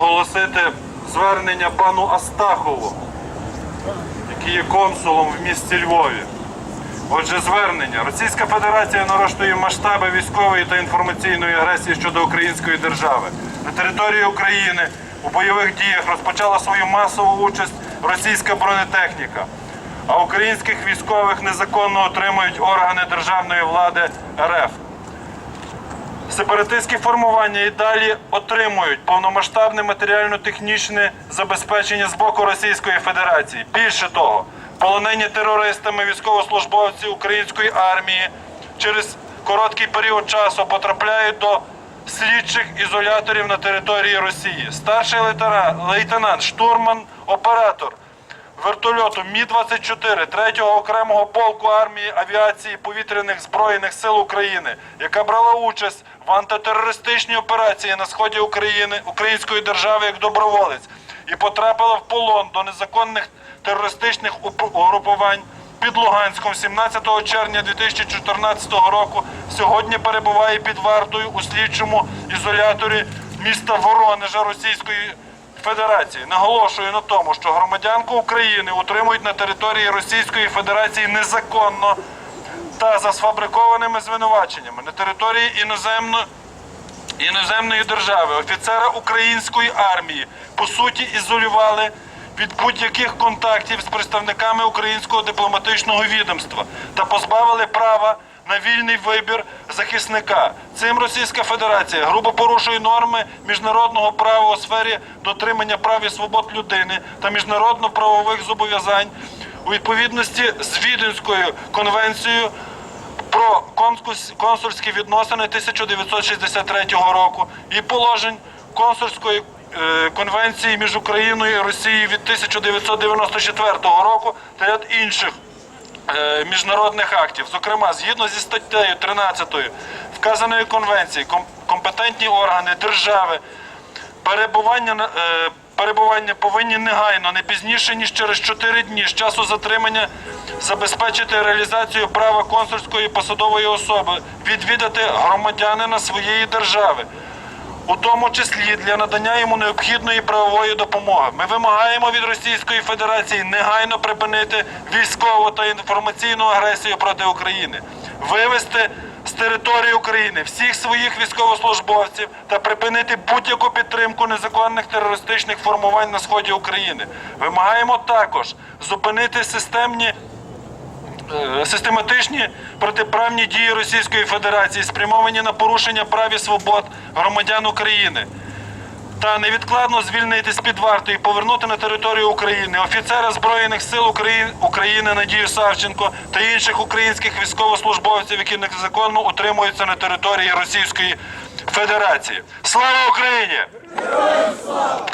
оголосити звернення пану Астахову, який є консулом в місті Львові. Отже, звернення. Російська Федерація нарощує масштаби військової та інформаційної агресії щодо української держави. На території України у бойових діях розпочала свою масову участь російська бронетехніка, а українських військових незаконно отримують органи державної влади РФ. Сепаратистські формування і далі отримують повномасштабне матеріально-технічне забезпечення з боку Російської Федерації. Більше того, полонені терористами військовослужбовці української армії через короткий період часу потрапляють до слідчих ізоляторів на території Росії. Старший лейтенант, штурман, оператор вертольоту Мі-24 3-го окремого полку армії авіації повітряних збройних сил України, яка брала участь в антитерористичній операції на сході України української держави як доброволець і потрапила в полон до незаконних терористичних уп- угрупувань під Луганськом 17 червня 2014 року. Сьогодні перебуває під вартою у слідчому ізоляторі міста Воронежа Російської Федерації наголошую на тому, що громадянку України утримують на території Російської Федерації незаконно та за сфабрикованими звинуваченнями на території іноземно, іноземної держави. Офіцера української армії по суті ізолювали від будь-яких контактів з представниками українського дипломатичного відомства та позбавили права на вільний вибір захисника. Цим Російська Федерація грубо порушує норми міжнародного права у сфері дотримання прав і свобод людини та міжнародно-правових зобов'язань у відповідності з Віденською конвенцією про консульські відносини 1963 року і положень консульської е, конвенції між Україною і Росією від 1994 року та ряд інших міжнародних актів. Зокрема, згідно зі статтею 13 вказаної конвенції, ком- компетентні органи держави перебування е, перебування повинні негайно, не пізніше ніж через 4 дні з часу затримання, забезпечити реалізацію права консульської посадової особи, відвідати громадянина своєї держави. У тому числі для надання йому необхідної правової допомоги. Ми вимагаємо від Російської Федерації негайно припинити військову та інформаційну агресію проти України, вивести з території України всіх своїх військовослужбовців та припинити будь-яку підтримку незаконних терористичних формувань на сході України. Вимагаємо також зупинити системні е, систематичні протиправні дії Російської Федерації, спрямовані на порушення прав і свобод громадян України. Та невідкладно звільнити з під варти і повернути на територію України офіцера Збройних сил України, України Надію Савченко та інших українських військовослужбовців, які незаконно утримуються на території Російської Федерації. Слава Україні! Героям слава!